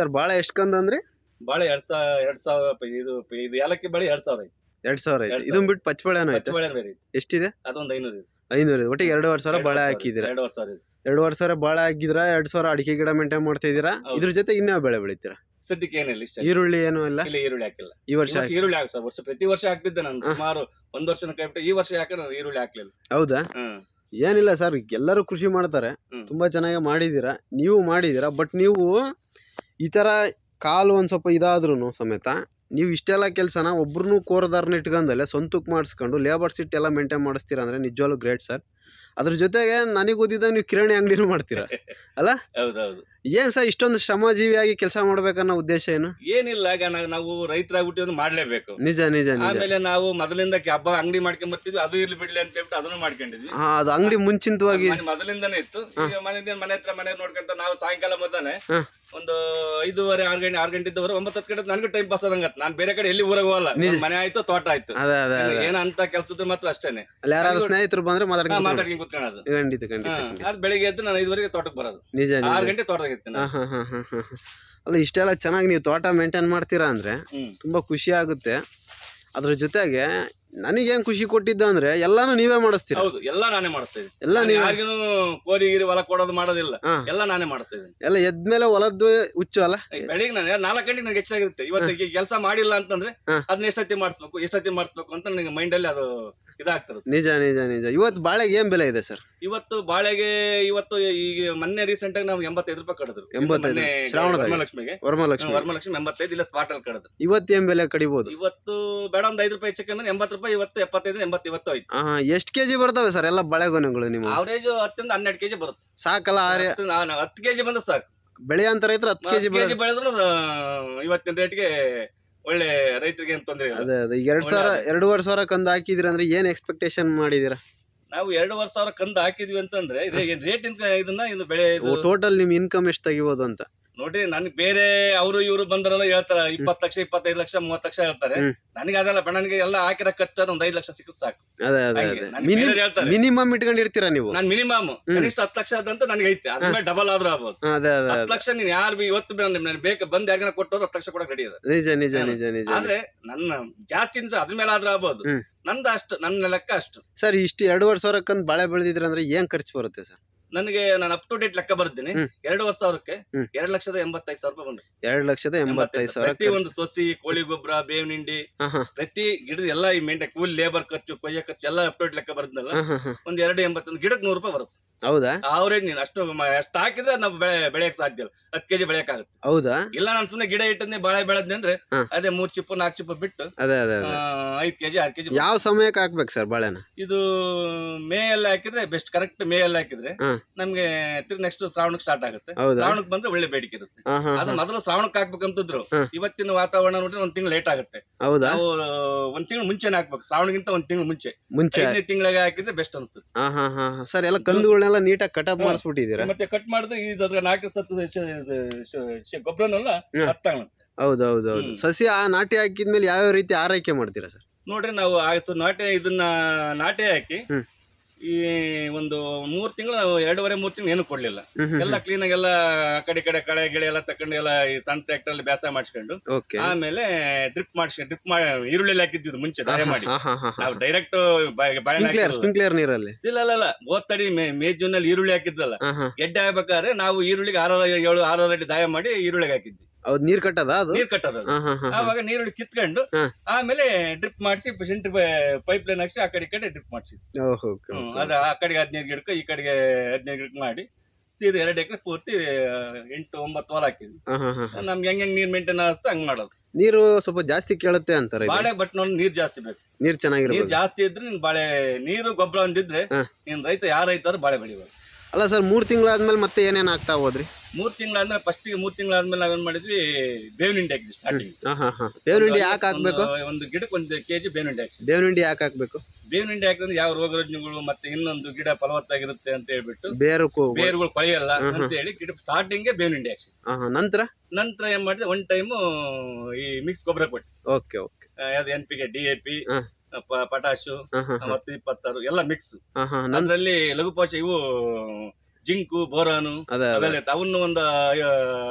Sir ಬಾಳೆ ಎಷ್ಟು ಕಂದು ಅಂದ್ರಿ? ಬಾಳೆ ಎರಡ್ ಸಾವಿರ ಎರಡ್ ಸಾವಿರ ಇದು ಇದು ಏಲಕ್ಕಿ ಬಾಳೆ ಎರಡ್ ಸಾವಿರ ಐತಿ. ಎರಡ್ ಸಾವಿರ ಐತೆ. ಎರಡ್ ಇದನ್ ಬಿಟ್ಟು ಪಚ್ಚಬಾಳೆನೂ ಪಚ್ಚ ಐತೆ? ಬಾಳೆ ಬೇರೆ ಐತಿ. ಎಷ್ಟಿದೆ? ಅದೊಂದು ಐನೂರು ಇದೆ ಐನೂರು ಇದೆ ಒಟ್ಟಿಗೆ ಎರಡೂವರೆ ಸಾವಿರ ಬಾಳೆ ಹಾಕಿದಿರ ಎರಡು ಸಾವಿರ ಇದೆ ಎರಡೂವರೆ ಸಾವಿರ ಬಾಳೆ ಹಾಕಿದ್ರ ಎರಡ್ ಸಾವಿರ ಅಡಿಕೆ ಗಿಡ ಮೇಂಟೈನ್ ಮಾಡ್ತಾ ಇದೀರಾ ಹೌದು. ಇದ್ರ ಜೊತೆ ಇನ್ನೂ ಬೆಳೆ ಬೆಳಿತೀರಾ? ಸದ್ಯಕ್ಕೆ ಏನಿಲ್ಲ ಇಷ್ಟ. ಈರುಳ್ಳಿ ಏನು ಇಲ್ಲ? ಇಲ್ಲ ಈರುಳ್ಳಿ ಹಾಕಿಲ್ಲ. ಈ ಈ ವರ್ಷ ವರ್ಷ ಈರುಳ್ಳಿ ಹಾಕ ಸರ್ ವರ್ಷ ಪ್ರತಿ ವರ್ಷ ಹಾಕ್ತಿದ್ದೆ ನಾನು. ಹ. ಸುಮಾರು ಒಂದ್ ವರ್ಷನ ಕೈಬಿಟ್ಟು ಈ ವರ್ಷ ಯಾಕೆ ನಾನು ಈರುಳ್ಳಿ ಹಾಕ್ಲಿಲ್ಲ. ಹೌದಾ? ಹ್ಮ್. ಏನಿಲ್ಲ ಸರ್ ಎಲ್ಲರೂ ಕೃಷಿ ಮಾಡ್ತಾರೆ. ಹ್ಮ್. ತುಂಬಾ ಚೆನ್ನಾಗಿ ಮಾಡಿದೀರಾ ನೀವು ಮಾಡಿದೀರಾ ಬಟ್ ನೀವು ಈ ಥರ ಕಾಲು ಒಂದು ಸ್ವಲ್ಪ ಇದಾದ್ರೂ ಸಮೇತ ನೀವು ಇಷ್ಟೆಲ್ಲ ಕೆಲಸನ ಒಬ್ರು ಕೋರದಾರನ ಇಟ್ಕೊಂಡಲ್ಲೇ ಸ್ವಂತಕ್ಕೆ ಮಾಡಿಸ್ಕೊಂಡು ಲೇಬರ್ ಸೀಟ್ ಎಲ್ಲ ಮೇಂಟೈನ್ ಮಾಡಿಸ್ತೀರ ಅಂದ್ರೆ ನಿಜವಾಗ್ಲೂ ಗ್ರೇಟ್ ಸರ್ ಅದ್ರ ಜೊತೆಗೆ ನನಗೆ ಓದಿದಾಗ ನೀವು ಕಿರಾಣಿ ಅಂಗಡಿನೂ ಮಾಡ್ತೀರಾ? ಹೌದೌದು. ಏನ್ ಸರ್ ಇಷ್ಟೊಂದು ಶ್ರಮಜೀವಿಯಾಗಿ ಕೆಲಸ ಮಾಡ್ಬೇಕನ್ನೋ ಉದ್ದೇಶ ಏನು? ಏನಿಲ್ಲ ಈಗ ನಾ- ನಾವು ರೈತರಾಗ್ಬಿಟ್ಟು ಒಂದು ಮಾಡ್ಲೇಬೇಕು. ನಿಜ ನಿಜ ನಿಜ. ಆಮೇಲೆ ನಾವು ಮೊದಲಿಂದ ಹಬ್ಬ ಅಂಗಡಿ ಮಾಡ್ಕೊಂಡ್ ಬರ್ತಿದ್ವಿ ಅದು ಇರ್ಲಿ ಬಿಡ್ಲಿ ಅಂತ ಹೇಳ್ಬಿಟ್ಟು ಅದನ್ನು ಮಾಡ್ಕೊಂಡಿದ್ವಿ. ಹಾ ಅದು ಅಂಗಡಿ ಮುಂಚಿತವಾಗಿ ಮೊದಲಿಂದನೇ ಮೊದಲಿಂದಾನೇ ಇತ್ತು. ಈಗ ಮನೆ ಮನೆ ಹತ್ರ ಮನೆ ನೋಡ್ಕೊಂತ ನಾವು ಸಾಯಂಕಾಲ ಮೊದಲೇ ಹ. ಒಂದು ಐದೂವರೆ ಆರು ಗಂಟೆ ಆರು ಗಂಟೆ ಇದ್ದವರು ಒಂಬತ್ತು ಹತ್ತು ಗಂಟೆ ನನಗೂ ಟೈಮ್ ಪಾಸ್ ಆದಂಗತ್. ನಾನು ಬೇರೆ ಕಡೆ ಎಲ್ಲಿ ಊರಾಗ ಹೋಗಲ್ಲ. ಮನೆ ಆಯ್ತು ತೋಟ ಆಯ್ತು. ಅದೇ ಅದೇ ಅದೇ. ಏನ ಅಂತ ಕೆಲ್ಸದ ಮಾತ್ರ ಅಷ್ಟೇನೆ. ಅಲ್ಲಿ ಯಾರು ಸ್ನೇಹಿತರು ಬಂದ್ರೆ ಮಾತಾಡಿ ಮಾತಾಡ್ಕೊಂಡು ಮಾತಾಡ್ಕೊಂಡ್ ಕುತ್ಕೊಳ್ಳೋದು. ಖಂಡಿತ ಖಂಡಿತ. ಅದ್ ಬೆಳಿಗ್ಗೆ ಎದ್ದು ನಾನು ಐದುವರೆಗೆ ತೋಟಕ್ಕೆ ಬರೋದು. ನಿಜ ನಿಜ. ಆರು ಗಂಟೆ ತೋಟದಾಗ ಇರ್ತೀನಿ ಹಾ, ಹಾ, ಹಾ, ಹಾ, ಹಾ, ಹಾ. ಅಲ್ಲ ಇಷ್ಟೆಲ್ಲ ಚೆನ್ನಾಗಿ ನೀವು ತೋಟ ಮೇಂಟೈನ್ ಮಾಡ್ತೀರಾ ಅಂದ್ರೆ ಹ್ಮ್. ತುಂಬಾ ಖುಷಿ ಆಗುತ್ತೆ. ಅದ್ರ ಜೊತೆಗೆ ನನಗೇನ್ ಖುಷಿ ಕೊಟ್ಟಿದ್ದ ಅಂದ್ರೆ ಎಲ್ಲಾನು ನೀವೇ ಮಾಡಿಸ್ತೀರಾ? ಹೌದು ಎಲ್ಲ ನಾನೇ ಮಾಡ್ತೇವೆ ಎಲ್ಲ ನೀವು ಯಾರಿಗೂ ಕೋರಿ ಗಿರಿ ಹೊಲ ಕೊಡೋದು ಮಾಡೋದಿಲ್ಲ. ಹಾ. ಎಲ್ಲ ನಾನೇ ಮಾಡ್ತೇವೆ ಎಲ್ಲ ಎದ್ಮೇಲೆ ಹೊಲದ್ದು ಹುಚ್ಚು ಅಲ್ಲ? ಬೆಳಿಗ್ಗೆ ನಾನು ನಾಲ್ಕು ಗಂಟೆಗೆ ನನಗೆ ಹೆಚ್ಚಾಗಿರುತ್ತೆ. ಇವತ್ತು ಕೆಲಸ ಮಾಡಿಲ್ಲ ಅಂತಂದ್ರೆ ಹಾ. ಅದನ್ನ ಎಷ್ಟೊತ್ತಿ ಮಾಡಿಸ್ಬೇಕು ಎಷ್ಟೊತ್ತಿ ಮಾಡಿಸ್ಬೇಕು ಅಂತ ನನಗೆ ಮೈಂಡ್ ಅಲ್ಲಿ ಅದು ಇದಾಗ್ತದೆ. ನಿಜ ನಿಜ ನಿಜ. ಇವತ್ತು ಬಾಳೆಗೆ ಏನ್ ಬೆಲೆ ಇದೆ ಸರ್? ಇವತ್ತು ಬಾಳೆಗೆ ಇವತ್ತು ಈಗ ಮೊನ್ನೆ ರೀಸೆಂಟ್ ಆಗಿ ನಾವು ಎಂಬತ್ತೈದು ರೂಪಾಯಿ ಕಡಿದ್ರು. ಎಂಬತ್ತೈದು. ಮೊನ್ನೆ ಶ್ರಾವಣದಾಗ? ವರಮಹಾಲಕ್ಷ್ಮಿಗೆ. ವರಮಹಾಲಕ್ಷ್ಮಿ ವರಮಹಾಲಕ್ಷ್ಮಿ ಎಂಬತ್ತೈದು ಇಲ್ಲ ಸ್ಪಾಟ್ ಅಲ್ಲಿ ಕಡಿದ್ರು. ಇವತ್ತು ಏನ್ ಬೆಲೆ ಕಡಿಬಹುದು ಇವತ್ತು ಬೇಡ ಒಂದ್ ಐದು ರೂಪಾಯಿ ಹೆಚ್ಚಕ್ಕೆ ಅಂದ್ರೆ ಎಂಬತ್ತು ರೂಪಾಯಿ ಇವತ್ತು ಎಪ್ಪತ್ತೈದು ಎಂಬತ್ತು ಇವತ್ತು ಹಾ ಎಷ್ಟು ಕೆಜಿ ಬರ್ತವೆ ಸರ್ ಎಲ್ಲ ಬಳೆಗೊನೆಗಳು ನಿಮ್ಮ ಅವರೇಜ್ ಹತ್ತರಿಂದ ಹನ್ನೆರಡು ಕೆಜಿ ಬರುತ್ತೆ. ಸಾಕಲ್ಲ ಆರೆ ಹತ್ತು- ಹತ್ತು ಕೆಜಿ ಬಂದ್ರೆ ಸಾಕು. ಬೆಳೆಯಂತ ರೈತರು ಹತ್ತು ಕೆಜಿ ಬೆಳೆ ಕೆಜಿ ಬೆಳೆದ್ರು ಆ, ಇವತ್ತಿನ ರೇಟ್ಗೆ ಒಳ್ಳೆ ರೈತರಿಗೆ ಏನು ತೊಂದರೆ ಇಲ್ಲ. ಅದೇ ಅದೇ ಈಗ ಎರಡ್ ಸಾವಿರ. ಎರಡೂವರೆ ಸಾವಿರ ಕಂದು ಹಾಕಿದಿರ ಅಂದ್ರೆ ಏನ್ ಎಕ್ಸ್ಪೆಕ್ಟೇಷನ್ ಮಾಡಿದಿರ? ನಾವು ಎರಡೂವರೆ ಸಾವಿರ ಕಂದು ಹಾಕಿದ್ವಿ ಅಂತಂದ್ರೆ ರೇಟ್ ಇದನ್ನ ಇದು ಬೆಳೆ ಇದು ಟೋಟಲ್ ನಿಮ್ ಇನ್ಕಮ್ ಎಷ್ಟು ತೆಗಿಬೋದು ಅಂತ? ನೋಡ್ರಿ ನನ್ಗೆ ಬೇರೆ ಅವರು ಇವರು ಬಂದ್ರಲ್ಲ ಹೇಳ್ತಾರೆ ಇಪ್ಪತ್ತು ಲಕ್ಷ ಇಪ್ಪತ್ತೈದು ಲಕ್ಷ ಮೂವತ್ತು ಲಕ್ಷ ಹೇಳ್ತಾರೆ. ನನಗೆ ಅದೆಲ್ಲ ನನಗೆ ಎಲ್ಲ ಹಾಕಿರ ಖರ್ಚು ಒಂದ್ ಐದು ಲಕ್ಷ ಸಿಕ್ಕ ಸಾಕು. ಅದೇ ಅದೇ ಹಂಗೆ. ಹೇಳ್ತಾರೆ. ಮಿನಿಮಮ್ ಇಟ್ಕೊಂಡಿರ್ತೀರಾ ನೀವು? ನಾನು ಮಿನಿಮಮ್ ಕನಿಷ್ಠ ಹತ್ತು ಲಕ್ಷ ಅದಂತ ನನಗೆ ಐತೆ. ಅದ್ಮೇಲೆ ಡಬಲ್ ಆದ್ರೂ ಆಗ್ಬೋದು. ಹಾ, ಅದೇ ಅದೇ ಹತ್ತು ಅದೇ. ಲಕ್ಷ ನೀನ್ ಯಾರು ಬಿ ಇವತ್ತು ಬಿ ನನ್ಗೆ ಬೇಕು ಬಂದ್ ಯಾರಿಗ ಕೊಟ್ಟು ಹತ್ತು ಲಕ್ಷ ಕೂಡ ರೆಡಿ ಇದೆ. ನಿಜ ನಿಜ ನಿಜ ನಿಜ. ಆದ್ರೆ ನನ್ನ ಜಾಸ್ತಿ ಅದ್ರ ಮೇಲೆ ಆದ್ರೂ ಆಗ್ಬೋದು. ಹ್ಮ್. ನಂದು ಅಷ್ಟು ನನ್ನ ಲೆಕ್ಕ ಅಷ್ಟು. ಸರ್ ಇಷ್ಟು ಎರಡೂವರೆ ಸಾವಿರಕ್ಕಂದ್ ಬಾಳೆ ಬೆಳೆದಿದ್ರೆ ಅಂದ್ರೆ ಏನ್ ಖರ್ಚು ಬರುತ್ತೆ ಸರ್? ನನಗೆ ನಾನು ಅಪ್ ಟು ಡೇಟ್ ಲೆಕ್ಕ ಬರ್ತೀನಿ ಹ್ಮ್. ಎರಡೂವರೆ ಸಾವಿರಕ್ಕೆ ಹ್ಮ್. ಎರಡ್ ಲಕ್ಷದ ಎಂಬತ್ತೈದು ಸಾವಿರ ರೂಪಾಯಿ ಬಂದ್ರೆ ಎರಡ್ ಲಕ್ಷದ ಎಂಬತ್ತೈದು ಸಾವಿರ ಪ್ರತಿ ಒಂದು ಸೊಸಿ ಕೋಳಿ ಗೊಬ್ಬರ ಬೇವಿನ ಹಿಂಡಿ ಹಾ, ಹಾ, ಪ್ರತಿ ಗಿಡದ ಎಲ್ಲ ಈ ಮೇಂಟೈನ್ ಕೂಲಿ ಲೇಬರ್ ಖರ್ಚು ಕೊಯ್ಯ ಖರ್ಚು ಎಲ್ಲ ಅಪ್ ಟು ಡೇಟ್ ಲೆಕ್ಕ ಬರ್ದಲ್ಲ ಹಾ, ಹಾ, ಹಾ. ಒಂದ್ ಎರಡು ಎಂಬತ್ತೊಂದು ಗಿಡಕ್ಕೆ ನೂರು ರೂಪಾಯಿ ಬರುತ್ತೆ ಹೌದಾ? ಅವರೇಜ್ ನೀನು ಅಷ್ಟು ಮ- ಅಷ್ಟು ಹಾಕಿದ್ರೆ ನಾವು ಬೆಳೆ ಬೆಳೆಯಕ್ ಸಾಧ್ಯ ಇಲ್ಲ. ಹತ್ತು ಕೆಜಿ ಬೆಳೆಯಕ್ ಆಗುತ್ತೆ ಹೌದಾ? ಇಲ್ಲ ನಾನು ಸುಮ್ಮನೆ ಗಿಡ ಇಟ್ಟದ್ನೆ ಬಾಳೆ ಬೆಳೆದ್ನಿ ಅಂದ್ರೆ ಹಾ. ಅದೇ ಮೂರ್ ಚಿಪ್ಪು ನಾಲ್ಕು ಚಿಪ್ಪು ಬಿಟ್ಟು ಅದೇ ಅದೇ ಆ, ಐದ್ ಕೆಜಿ ಆರು ಕೆಜಿ ಯಾವ ಸಮಯಕ್ಕೆ ಹಾಕ್ಬೇಕು ಸರ್ ಬಾಳೆನ? ಇದು ಮೇ ಎಲ್ಲ ಹಾಕಿದ್ರೆ ಬೆಸ್ಟ್ ಕರೆಕ್ಟ್ ಮೇ ಎಲ್ಲ ಹಾಕಿದ್ರೆ ಹಾ. ನಮ್ಗೆ ತಿರ್ಗಿ ನೆಕ್ಸ್ಟ್ ಶ್ರಾವಣಕ್ಕೆ ಸ್ಟಾರ್ಟ್ ಆಗುತ್ತೆ. ಹೌದಾ? ಶ್ರಾವಣಕ್ಕೆ ಬಂದ್ರೆ ಒಳ್ಳೆ ಬೇಡಿಕೆ ಇರುತ್ತೆ. ಹಾ, ಹಾ, ಅದು. ಮೊದಲು ಶ್ರಾವಣಕ್ಕೆ ಹಾಕ್ಬೇಕಂತಿದ್ರು. ಹಾ. ಇವತ್ತಿನ ವಾತಾವರಣ ನೋಡಿದ್ರೆ ಒಂದ್ ತಿಂಗಳು ಲೇಟ್ ಆಗುತ್ತೆ. ಹೌದಾ? ನಾವು ಒಂದ್ ತಿಂಗಳು ಮುಂಚೆನೆ ಹಾಕ್ಬೇಕು. ಶ್ರಾವಣಗಿಂತ ಒಂದ್ ತಿಂಗಳು ಮುಂಚೆ. ಮುಂಚೆ. ಐದನೇ ತಿಂಗಳಿಗೆ ಹಾಕಿದ್ರೆ ಬೆಸ್ಟ್ ಅನ್ಸುತ್ತೆ ಹಾ ಹಾ ಹಾ. ಸರ್ ಎಲ್ಲ ಕಂದುಗಳನ್ನೆಲ್ಲ ನೀಟಾಗಿ ಕಟಪ್ ಅಪ್ ಮಾಡಿಸ್ಬಿಟ್ಟಿದ್ದೀರಾ? ಮತ್ತೆ ಕಟ್ ಮಾಡಿದ್ರೆ ಇದ್ರ ನಾಲ್ಕು ಸತ್ತು ಗೊಬ್ಬರನೆಲ್ಲ ಹ್ಮ್. ಹತ್ತಾಗ ಹೌದು ಹೌದು ಹೌದು. ಸಸಿ ಆ ನಾಟಿ ಹಾಕಿದ್ಮೇಲೆ ಯಾವ ರೀತಿ ಆರೈಕೆ ಮಾಡ್ತೀರಾ ಸರ್? ನೋಡ್ರಿ ನಾವು ಆಯ್ತು ನಾಟಿ ಇದನ್ನ ನಾಟಿ ಹಾಕಿ ಹ್ಮ್. ಈ ಒಂದು ಮೂರ್ ತಿಂಗಳು ಎರಡೂವರೆ ಮೂರ್ ತಿಂಗಳು ಏನು ಕೊಡ್ಲಿಲ್ಲ. ಎಲ್ಲ ಕ್ಲೀನ್ ಆಗಿ ಎಲ್ಲ ಆ ಕಡೆ ಈ ಕಡೆ ಕಳೆ ಗಿಳೆ ಎಲ್ಲ ತಕೊಂಡು ಎಲ್ಲ ಈ ಸಣ್ಣ ಟ್ರ್ಯಾಕ್ಟರ್ ಅಲ್ಲಿ ಬೇಸಾಯ ಮಾಡಿಸ್ಕೊಂಡು ಓಕೆ ಆಮೇಲೆ ಡ್ರಿಪ್ ಮಾಡಿಸ್ಕೊಂಡು ಡ್ರಿಪ್ ಮಾಡಿ ಈರುಳ್ಳಿ ಹಾಕಿದ್ದು ಮುಂಚೆ ದಾಯ ಮಾಡಿ. ನಾವು ಡೈರೆಕ್ಟ್ ಸ್ಪ್ರಿಂಕ್ಲರ್ ನೀರಲ್ಲಿ? ಇಲ್ಲ ಇಲ್ಲ ಇಲ್ಲ. ಓದ್ತಡಿ ಮೇ ಜೂನ್ ಅಲ್ಲಿ ಈರುಳ್ಳಿ ಹಾಕಿದ್ರಲ್ಲ ಗೆಡ್ಡೆ ಆಗ್ಬೇಕಾದ್ರೆ ನಾವು ಈರುಳ್ಳಿಗೆ ಆರು ಏಳು ಆರು ಅಡಿ ದಾಯ ಮಾಡಿ ಈರುಳ್ಳಿಗೆ ಹಾಕಿದ್ವಿ. ಹೌದು ನೀರ್ ಕಟ್ಟದ ಅದು ನೀರ್ ಕಟ್ಟೋದು ಅವಾಗ ಹಾ ಹಾ ಹಾ. ಆವಾಗ ನೀರುಳ್ಳಿ ಕಿತ್ಕೊಂಡು ಹಾ. ಆಮೇಲೆ ಡ್ರಿಪ್ ಮಾಡಿಸಿ ಸೆಂಟ್ರ್ ಪೈಪ್ ಲೈನ್ ಹಾಕ್ಸಿ ಆ ಕಡೆ ಈ ಕಡೆ ಡ್ರಿಪ್ ಮಾಡಿಸಿ ಓಹ್, ಓಕೆ, ಓಕೆ. ಅದ ಆ ಕಡೆಗೆ ಹದಿನೈದು ಗಿಡಕ್ಕೆ ಈ ಕಡೆಗೆ ಹದಿನೈದು ಗಿಡಕ್ಕೆ ಮಾಡಿ ಸೀದಾ ಎರಡು ಎಕರೆ ಪೂರ್ತಿ ಆ, ಎಂಟು ಒಂಬತ್ತು ಹೊಲ ಹಾಕಿದ್ವಿ ಹಾ, ಹಾ, ಹಾ, ಹಾ. ನಮ್ಗೆ ಹೆಂಗ್ ಹೆಂಗ್ ನೀರ್ ಮೇಂಟೈನ್ ಆಗುತ್ತೆ ಹಂಗ್ ಮಾಡೋದು ನೀರು ಸ್ವಲ್ಪ ಜಾಸ್ತಿ ಕೇಳುತ್ತೆ ಅಂತಾರೆ ಇದು. ಬಾಳೆ ಬಟ್ ನೋಡಿ ನೀರ್ ಜಾಸ್ತಿ ಬೇಕು ನೀರ್ ನೀರ್ ಜಾಸ್ತಿ ಇದ್ರೆ ನೀನ್ ಬಾಳೆ ನೀರು ಗೊಬ್ಬರ ಒಂದಿದ್ರೆ ಹಾ. ನೀನ್ ರೈತ ಯಾರ ರೈತರು ಬಾಳೆ ಬೆಳಿಬೋದು ಅಲ್ಲ ಸರ್ ಮೂರು ತಿಂಗಳಾದ್ಮೇಲೆ ಮತ್ತೆ ಏನೇನು ಆಗ್ತಾ ಹೋದ್ರಿ? ಮೂರು ತಿಂಗಳಾದ್ಮೇಲೆ ಫಸ್ಟಿಗೆ ಮೂರು ತಿಂಗಳಾದ್ಮೇಲೆ ನಾವೇನು ಮಾಡಿದ್ವಿ ಬೇವಿನ ಹಿಂಡಿ ಹಾಕಿದ್ವಿ ಸ್ಟಾರ್ಟಿಂಗ್ ಹಾ ಹಾ ಹಾ ಬೇವಿನ ಹಿಂಡಿ ಯಾಕೆ ಹಾಕ್ಬೇಕು? ಒಂದು ಗಿಡಕ್ಕೆ ಒಂದು ಕೆಜಿ ಬೇವಿನ ಹಿಂಡಿ ಹಾಕಿ ಬೇವಿನ ಹಿಂಡಿ ಯಾಕೆ ಹಾಕ್ಬೇಕು? ಬೇವಿನ ಹಿಂಡಿ ಹಾಕಿದ್ರೆ ಯಾವ ರೋಗ ರುಜಿನಗಳು ಮತ್ತೆ ಇನ್ನೊಂದು ಗಿಡ ಫಲವತ್ತಾಗಿರುತ್ತೆ ಅಂತ ಹೇಳ್ಬಿಟ್ಟು ಬೇರು ಕೂ- ಬೇರುಗಳು ಕೊಳೆಯಲ್ಲ. ಅಂತ ಹೇಳಿ ಗಿಡ ಸ್ಟಾರ್ಟಿಂಗ್ ಬೇವಿನ ಹಿಂಡಿ ಹಾಕಿ ಹಾ ನಂತರ? ನಂತರ ಏನ್ ಮಾಡಿದ್ರೆ ಒನ್ ಟೈಮ್ ಈ ಮಿಕ್ಸ್ ಗೊಬ್ಬರ ಕೊಟ್ಟು ಓಕೆ ಓಕೆ. ಯಾವ್ದು N P K D A P potash ಮತ್ತೆ ಇಪ್ಪತ್ತಾರು ಎಲ್ಲ ಮಿಕ್ಸ್ ನಂದ್ರಲ್ಲಿ ಅದ್ರಲ್ಲಿ ಲಘು ಪೋಷ ಇವು ಜಿಂಕು ಬೋರಾನು ಅದೇ ಅದೇ. ಅವೆಲ್ಲ ಇತ್ತು. ಅವನ್ನ ಒಂದು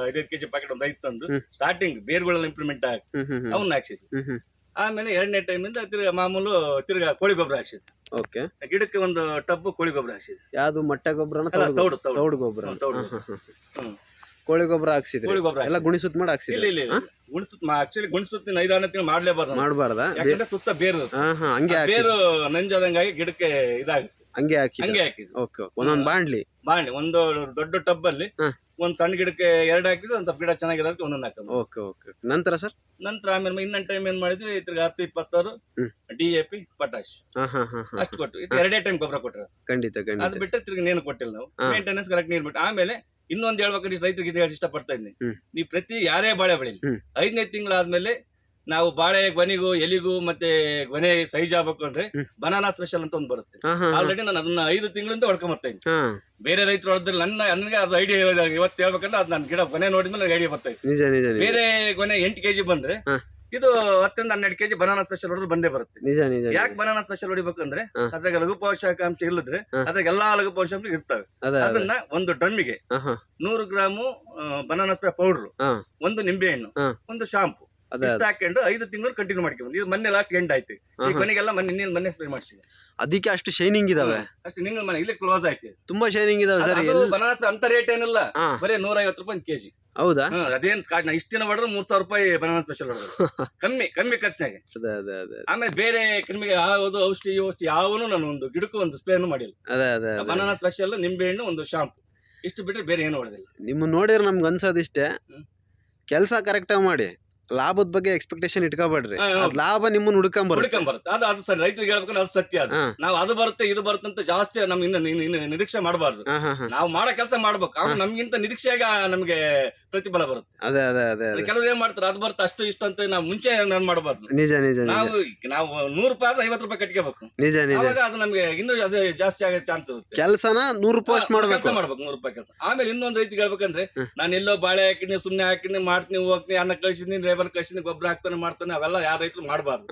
ಐದೈದು ಕೆಜಿ ಪ್ಯಾಕೆಟ್ ಒಂದ್ ಐದು ತಂದು ಹ್ಮ್. ಸ್ಟಾರ್ಟಿಂಗ್ ಬೇರ್ಗಳೆಲ್ಲ ಇಂಪ್ಲಿಮೆಂಟ್ ಹಾಕಿ ಅವನ್ನ ಹಾಕ್ಸಿದ್ವಿ. ಆಮೇಲೆ ಎರಡನೇ ಟೈಮಿಂದ ತಿರ್ಗಾ ಮಾಮೂಲು ತಿರ್ಗಾ ಕೋಳಿ ಗೊಬ್ಬರ ಹಾಕ್ಸಿದ್ವಿ. ಓಕೆ. ಗಿಡಕ್ಕೆ ಒಂದು ಟಬ್ ಕೋಳಿ ಗೊಬ್ಬರ ಹಾಕ್ಸಿದ್ವಿ. ಯಾವ್ದು? ಮೊಟ್ಟೆ ಗೊಬ್ಬರನ ಅಲ್ಲ, ತೌಡು ತೌಡು ತೌಡು. ಗೊಬ್ಬರ ತೌಡು. ಹ್ಮ್. ಕೋಳಿ ಗೊಬ್ಬರ ಹಾಕ್ಸಿದ್ರಿ. ಕೋಳಿ ಗೊಬ್ಬರ ಎಲ್ಲ ಗುಣಿಸುತ್ತ ಮಾಡಿ ಇಲ್ಲ ಹಾಕ್ಸಿದ್ರಿ ಇಲ್ಲ ಇಲ್ಲ. ಗುಣಸುತ್ತ ಆಕ್ಚುಲಿ ಗುಣಸುತ್ತಿನ ಐದಾರು ತಿಂಗಳು ಮಾಡ್ಲೇಬಾರ್ದು ನಾವು. ಮಾಡಬಾರ್ದ? ಯಾಕಂದ್ರೆ ಸುತ್ತ ಬೇರು ಇರುತ್ತೆ. ಹಾ ಹಾ ಹಂಗೆ ಆ ಹಾಕಿ ಬೇರು ನಂಜದಂಗಾಗಿ ಗಿಡಕ್ಕೆ ಇದಾಗುತ್ತೆ. ಹಂಗೆ ಹಾಕಿ ಹಂಗೆ ಹಾಕಿ ಓಕೆ ಒಂದೊಂದ್ ಬಾಂಡ್ಲಿ ಬಾಂಡ್ಲಿ ಒಂದು ದೊಡ್ಡ ಟಬ್ ಅಲ್ಲಿ ಹಾ. ಒಂದ್ ಸಣ್ಣ ಗಿಡಕ್ಕೆ ಎರಡು ಹಾಕಿದ್ರೆ ಒಂದ್ ಸ್ವಲ್ಪ ಗಿಡ ಚೆನ್ನಾಗಿರೋದಕ್ಕೆ ಒಂದೊಂದು ಹಾಕೋದು ಓಕೆ ಓಕೆ ನಂತರ ಸರ್? ನಂತರ ಆಮೇಲೆ ಇನ್ನೊಂದ್ ಟೈಮ್ ಏನ್ ಮಾಡಿದ್ವಿ ಇದ್ರ ಹತ್ತು ಇಪ್ಪತ್ತಾರು ಹ್ಮ್. ಡಿ ಎ ಪಿ ಪಟಾಶ್ ಹಾ ಹಾ ಹಾ ಹಾ ಅಷ್ಟು ಕೊಟ್ಟು ಇದು ಎರಡೇ ಟೈಮ್ ಗೊಬ್ಬರ ಕೊಟ್ಟರು ಖಂಡಿತ ಅದು ಖಂಡಿತ ಬಿಟ್ಟರೆ ತಿರ್ಗಿ ನೇನು ಕೊಟ್ಟಿಲ್ಲ ನಾವು. ಹಾ. ಮೇಂಟೆನೆನ್ಸ್ ಕರೆಕ್ಟ್ ನೀರ್ ಬಿಟ್ಟು ಆಮೇಲೆ ಇನ್ನೊಂದು ಹೇಳ್ಬೇಕಂದ್ರೆ ರೈತರಿಗೆ ಹೇಳಿ ಇಷ್ಟಪಡ್ತಾ ಇದ್ದೀನಿ. ನೀವು ಪ್ರತಿ ಯಾರೇ ಬಾಳೆ ಬೆಳೀಲಿ. ಐದನೇ ತಿಂಗಳಾದ್ಮೇಲೆ ನಾವು ಬಾಳೆ ಗೊನೆಗೂ ಎಲಿಗೂ ಮತ್ತೆ ಗೊನೆ ಸೈಜ್ ಆಗ್ಬೇಕು ಅಂದ್ರೆ ಬನಾನಾ ಸ್ಪೆಷಲ್ ಅಂತ ಒಂದು ಬರುತ್ತೆ. ಆಲ್ರೆಡಿ ನಾನು ಅದನ್ನ ಐದು ತಿಂಗಳಿಂದ ಹೊಡ್ಕೊಂಬರ್ತಾ ಇದ್ದೀನಿ ಬೇರೆ ರೈತರು ಹೊಡೆದ್ರೆ ನನ್ನ ನನಗೆ ಅದು ಐಡಿಯಾ ಇವತ್ತು ಹೇಳ್ಬೇಕಂದ್ರೆ ಅದು ನನ್ನ ಗಿಡ ಕೊನೆ ನೋಡಿದ್ಮೇಲೆ ನನಗೆ ಐಡಿಯಾ ಬರ್ತಾ ಇತ್ತು ಬೇರೆ ಕೊನೆ ಎಂಟು ಕೆಜಿ ಬಂದ್ರೆ. ಇದು ಹತ್ತರಿಂದ ಹನ್ನೆರಡು ಕೆಜಿ ಬನಾನಾ ಸ್ಪೆಷಲ್ ಹೊಡೆದ್ರೆ ಬಂದೇ ಬರುತ್ತೆ ನಿಜ ನಿಜ ನಿಜ. ಯಾಕೆ ಬನಾನಾ ಸ್ಪೆಷಲ್ ಹೊಡಿಬೇಕು ಅಂದ್ರೆ ಹಾ. ಅದ್ರಾಗ ಲಘು ಪೋಷಕಾಂಶ ಇಲ್ಲದ್ರೆ ಹಾ. ಅದ್ರಾಗ ಎಲ್ಲಾ ಲಘು ಪೋಷಕಾಂಶ ಇರ್ತವೆ ಅದೇ ಅದೇ ಅದನ್ನ ಒಂದು ಡ್ರಮ್ಮಿಗೆ ಹಾ ಹಾ ನೂರು ಗ್ರಾಮು ಬನಾನಾ ಸ್ಪೆ ಪೌಡರ್ ಹಾ. ಒಂದು ನಿಂಬೆ ಹಣ್ಣು ಹಾ. ಒಂದು ಶಾಂಪು ಇಷ್ಟ ಹಾಕೊಂಡು ಐದು ತಿಂಗಳು ಕಂಟಿನ್ಯೂ ಮಾಡ್ಕೊಂಡು ಇದು ಮೊನ್ನೆ ಲಾಸ್ಟ್ ಎಂಡ್ ಆಯ್ತು. ಈ. ಕೊನೆಗೆಲ್ಲ ಮೊನ್ನೆ ಇನ್ನೇನು ಮೊನ್ನೆ ಸ್ಪ್ರೇ ಮಾಡಿಸಿದೆ. ಅದಕ್ಕೆ ಅಷ್ಟು ಶೈನಿಂಗ್ ಇದಾವೆ. ಅಷ್ಟು ನಿಂಗಲ್ ಮನೆ ಇಲ್ಲಿ ಕ್ಲೋಸ್ ಆಯ್ತು. ತುಂಬಾ ಶೈನಿಂಗ್ ಇದಾವೆ ಸರ್. ಬನಾರಸ್ ಅಂತ ರೇಟ್ ಏನಿಲ್ಲ. ಬರೀ ನೂರ ಐವತ್ತು ರೂಪಾಯಿ ಕೆಜಿ ಹೌದಾ? ಅದೇನ್ ಕಾರ್ಡ್ ನಾ ಇಷ್ಟಿನ ಹೊಡೆದ್ರೆ ಮೂರ್ ಸಾವಿರ ರೂಪಾಯಿ ಬನಾನಾ ಸ್ಪೆಷಲ್ ಹೊಡೆದ್ರು. ಕಮ್ಮಿ ಕಮ್ಮಿ ಖರ್ಚಿನಾಗೆ. ಅದೇ ಅದೇ ಅದೇ ಆಮೇಲೆ ಬೇರೆ ಕ್ರಿಮಿಗೆ ಯಾವುದು ಔಷಧಿ ಔಷಧಿ ಯಾವನು ನಾನು ಒಂದು ಗಿಡಕ್ಕೂ ಒಂದು ಸ್ಪ್ರೇನು ಮಾಡಿಲ್ಲ. ಬನಾನಾ ಸ್ಪೆಷಲ್ ನಿಂಬೆ ಹಣ್ಣು ಒಂದು ಶಾಂಪು ಇಷ್ಟು ಬಿಟ್ರೆ ಬೇರೆ ಏನು ಹೊಡೆದಿಲ್ಲ. ನಿಮ್ಮ ನೋಡಿದ್ರೆ ನಮ್ಗೆ ಅನ್ಸೋದಿಷ್ಟೇ. ಕೆಲಸ ಕರೆಕ್ಟಾಗಿ ಮಾಡಿ. ಲಾಭದ ಬಗ್ಗೆ ಎಕ್ಸ್ಪೆಕ್ಟೇಷನ್ ಇಟ್ಕೋಬೇಡ್ರಿ. ಹಾ, ಹೌದು. ಅದ್ ಲಾಭ ನಿಮ್ಮನ್ನ ಹುಡ್ಕೊಂಬರ್ ಬರುತ್ತೆ ಅದು ಅದು ಸರಿ. ರೈತರಿಗೆ ಹೇಳ್ಬೇಕಂದ್ರೆ ಅದು ಸತ್ಯ ಅದು. ಹಾ. ನಾವು ಅದು ಬರುತ್ತೆ ಇದು ಬರುತ್ತೆ ಅಂತ ಜಾಸ್ತಿ ನಮ್ ಇನ್ನು ಇನ್ನು- ಇನ್ನು ನಿರೀಕ್ಷೆ ಮಾಡಬಾರ್ದು. ಹಾ ಹಾ ಹಾ. ನಾವು ಮಾಡೋ ಕೆಲಸ ಮಾಡ್ಬೇಕು. ಅವ್ನು ನಮ್ಗಿಂತ ನಿರೀಕ್ಷೆಗ ನಮ್ಗೆ ಪ್ರತಿಫಲ ಬರುತ್ತೆ. ಅದೇ ಅದೇ ಅದೇ ಅದೇ. ಕೆಲವರು ಏನ್ ಮಾಡ್ತಾರೆ ಅದು ಬರುತ್ತೆ ಅಷ್ಟು ಇಷ್ಟು ಅಂತ ನಾವು ಮುಂಚೆ ನಾನು ಮಾಡಬಾರ್ದು. ನಿಜ ನಿಜ ನಿಜ. ನಾವು ನಾವು ನೂರು ರೂಪಾಯಿ ಆದ್ರೆ ಐವತ್ತು ರೂಪಾಯಿ ಕಟ್ಕೋಬೇಕು. ನಿಜ ನಿಜ. ಅವಾಗ ಅದು ನಮ್ಗೆ ಇನ್ನೂ ಅದು ಜಾಸ್ತಿ ಆಗೋ ಚಾನ್ಸ್ ಇರುತ್ತೆ. ಕೆಲಸನ ನೂರು ರೂಪಾಯಿ ಮಾಡ್ಬೇಕು. ಕೆಲಸ ಮಾಡ್ಬೇಕು ನೂರು ರೂಪಾಯಿ ಕೆಲಸ. ಆಮೇಲೆ ಇನ್ನೊಂದು ರೈತಿಗೆ ಹೇಳ್ಬೇಕಂದ್ರೆ ಹ್ಮ್. ನಾನು ಎಲ್ಲೋ ಬಾಳೆ ಹಾಕಿನಿ ಸುಮ್ನೆ ಹಾಕಿನಿ ಮಾಡ್ತೀನಿ ಹೋಗ್ತೀನಿ ಅನ್ನ ಕಳ್ಸಿನಿ ಲೇಬರ್ ಕಳ್ಸಿನಿ ಗೊಬ್ಬರ ಹಾಕ್ತಾನೆ ಮಾಡ್ತಾನೆ ಅವೆಲ್ಲ ಯಾವ ರೈತರು ಮಾಡಬಾರ್ದು.